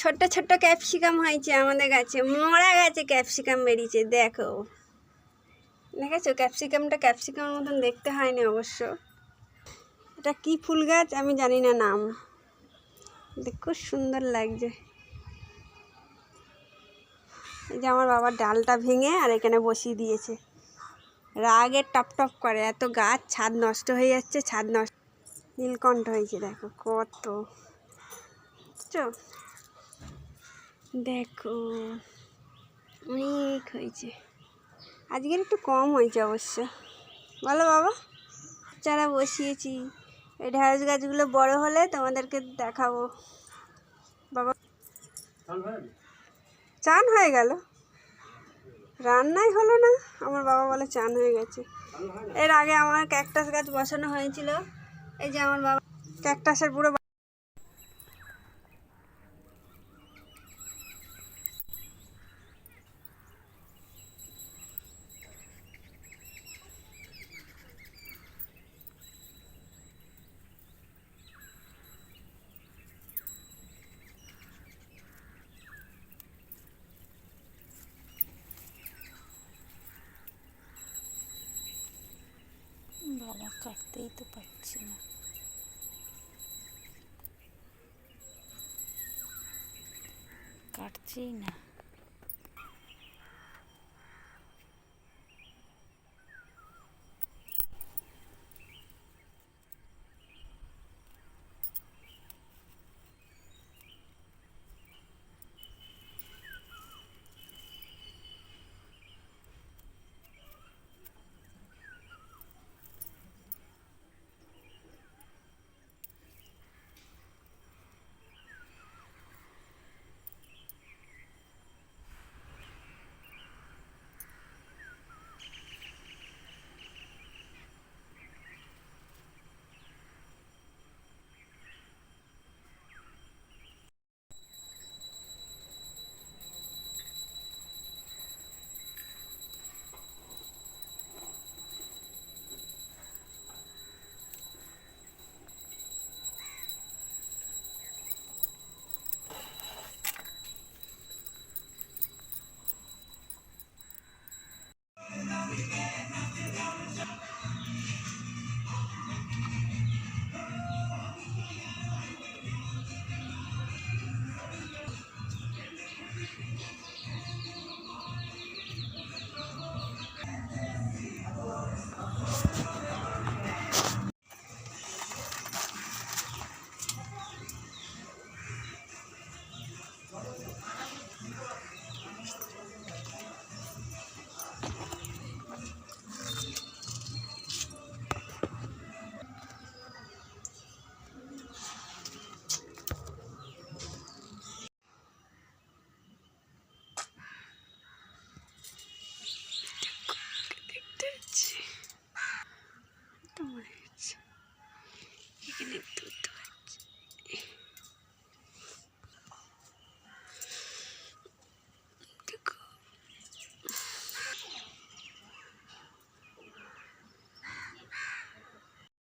ছোট্ট ছোট্ট ক্যাপসিকাম হয়েছে আমাদের গাছে মরা গাছে ক্যাপসিকাম বেরিয়েছে দেখো। দেখেছ? ক্যাপসিকামটা ক্যাপসিকামের মতন দেখতে হয়নি অবশ্য। এটা কি ফুল গাছ? আমি জানি না নাম। খুব সুন্দর লাগছে। এই যে আমার বাবা ডালটা ভেঙে আর এখানে বসিয়ে দিয়েছে। রাগে টপ টপ করে। এত গাছ, ছাদ নষ্ট হয়ে যাচ্ছে, ছাদ নষ্ট নীলকণ্ঠ হয়েছে, দেখো কত। দেখো, অনেক হয়েছে। আজকের একটু কম হয়েছে অবশ্য। বলো বাবা, চারা বসিয়েছি। এই ঢ্যাঁড়স গাছগুলো বড় হলে তোমাদেরকে দেখাবো। বাবা, চান হয়ে গেল? রান্নাই হলো না। আমার বাবা বলে চান হয়ে গেছে। এর আগে আমার ক্যাকটাস গাছ বসানো হয়েছিল। এই যে আমার বাবা, ক্যাকটাসের পুরো বাবা কাটতেই তো পারছি না। কাটছেই না। পাচ্ছি তোমার এখানে দুটো